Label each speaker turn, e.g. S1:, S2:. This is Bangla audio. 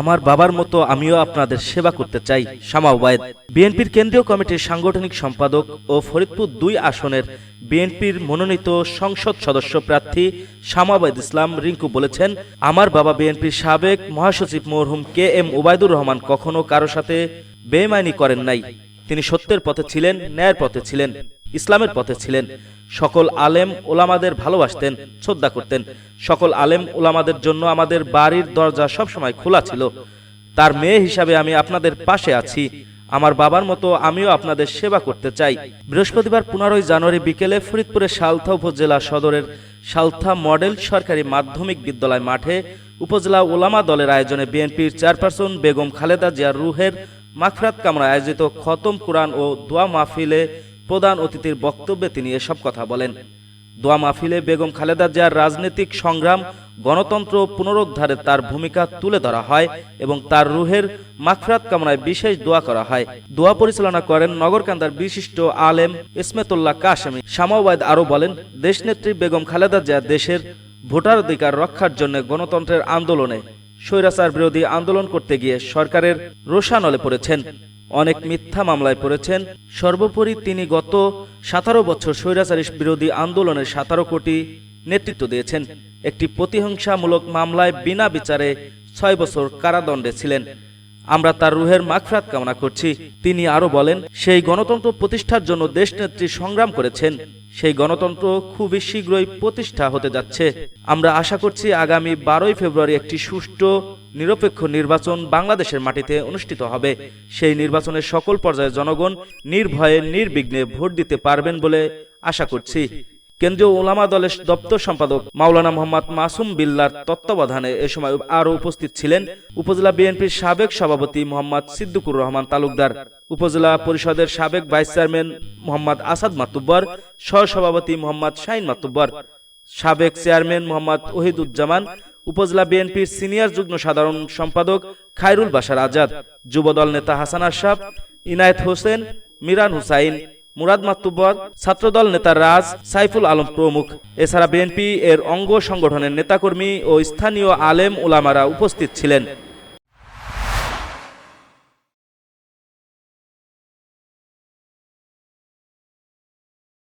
S1: আমার বাবার মতো আমিও আপনাদের সেবা করতে চাই। শামা বিএনপির কেন্দ্রীয় কমিটির সাংগঠনিক সম্পাদক ও ফরিদপুর দুই আসনের বিএনপির মনোনীত সংসদ সদস্য প্রার্থী শামা ওবায়দ ইসলাম রিঙ্কু বলেছেন, আমার বাবা বিএনপির সাবেক মহাসচিব মরহুম কে এম ওবায়দুর রহমান কখনো কারও সাথে বেমাইনি করেন নাই। তিনি সত্যের পথে ছিলেন, ন্যায়ের পথে ছিলেন। ইসলামের পথে ছিলেন। সকল আলেম ওলামাদের ভালোবাসতেন, শ্রদ্ধা করতেন। সকল আলেম ওলামাদের জন্য আমাদের বাড়ির দরজা সবসময় খোলা ছিল। তার মেয়ে হিসাবে আমি আপনাদের পাশে আছি। আমার বাবার মতো আমিও আপনাদের সেবা করতে চাই। বৃহস্পতিবার পনেরোই জানুয়ারি বিকেলে ফরিদপুরের সালথা উপজেলা সদরের সালথা মডেল সরকারি মাধ্যমিক বিদ্যালয় মাঠে উপজেলা ওলামা দলের আয়োজনে বিএনপির চেয়ারপারসন বেগম খালেদা জিয়ার রুহের মাগফিরাত কামরা আয়োজিত খতম কুরআন ও দোয়া মাহফিলে প্রধান অতিথির বক্তব্যে তিনি এসব কথা বলেন। দোয়া মাহফিলে বেগম খালেদা জিয়ার রাজনৈতিক সংগ্রাম, গণতন্ত্র পুনরুদ্ধারে তার ভূমিকা তুলে ধরা হয় এবং তার রুহের মাগফিরাত কামনায় বিশেষ দোয়া করা হয়। দোয়া পরিচালনা করেন নগরকান্দার বিশিষ্ট আলেম ইসমেতুল্লাহ কাশেমি। শামাওয়াদ আরও বলেন, দেশনেত্রী বেগম খালেদা জিয়া দেশের ভোটার অধিকার রক্ষার জন্য গণতন্ত্রের আন্দোলনে স্বৈরাচার বিরোধী আন্দোলন করতে গিয়ে সরকারের রোষানলে পড়েছেন। অনেক মিথ্যা মামলায় পড়েছেন। সর্বোপরি তিনি গত সতেরো বছর স্বৈরাচারী বিরোধী আন্দোলনের সতেরো কোটি নেতৃত্ব দিয়েছেন। একটি প্রতিহিংসামূলক মামলায় বিনা বিচারে ছয় বছর কারাদণ্ডে ছিলেন। আমরা তার রুহের মাগফরাত কামনা করছি। তিনি আরও বলেন, সেই গণতন্ত্র প্রতিষ্ঠার জন্য দেশনেত্রী সংগ্রাম করেছেন। সেই গণতন্ত্র খুবই শীঘ্রই প্রতিষ্ঠা হতে যাচ্ছে। আমরা আশা করছি আগামী বারোই ফেব্রুয়ারি একটি সুষ্ঠু, নিরপেক্ষ নির্বাচন বাংলাদেশের মাটিতে অনুষ্ঠিত হবে। সেই নির্বাচনের সকল পর্যায়ে জনগণ নির্ভয়ে, নির্বিঘ্নে ভোট দিতে পারবেন বলে আশা করছি। কেন্দ্রীয় ওলামা দলের দপ্তর সম্পাদক মাওলানা মোহাম্মদ মাসুম বিল্লার তত্ত্বাবধানে এ সময় আরও উপস্থিত ছিলেন উপজেলা বিএনপির সাবেক সভাপতি মোহাম্মদ সিদ্দিকুর রহমান তালুকদার, উপজেলা পরিষদের সাবেক ভাইস চেয়ারম্যান মোহাম্মদ আসাদ মাতুব্বর, সহসভাপতি মোহাম্মদ শাহিন মাতুব্বর, সাবেক চেয়ারম্যান মোহাম্মদ ওহিদুজ্জামান, উপজেলা বিএনপির সিনিয়র যুগ্ম সাধারণ সম্পাদক খায়রুল বাশার আজাদ, যুবদল নেতা হাসান আশরাফ, ইনায়েত হোসেন, মিরান হুসাইন মুরাদ মাতুব্বর, ছাত্রদল নেতা রাজ, সাইফুল আলম প্রমুখ। এছাড়া বিএনপি এর অঙ্গ সংগঠনের নেতাকর্মী ও স্থানীয় আলেম উলামারা উপস্থিত ছিলেন।